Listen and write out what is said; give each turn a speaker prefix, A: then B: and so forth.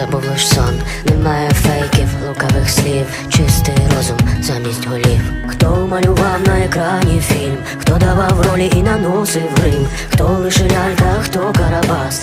A: це був лиш сон. Немає фейків, лукавих слів, чистий розум замість голів. Хто малював на екрані фільм, хто давав ролі і наносив грим, хто лише лялька, хто карабас.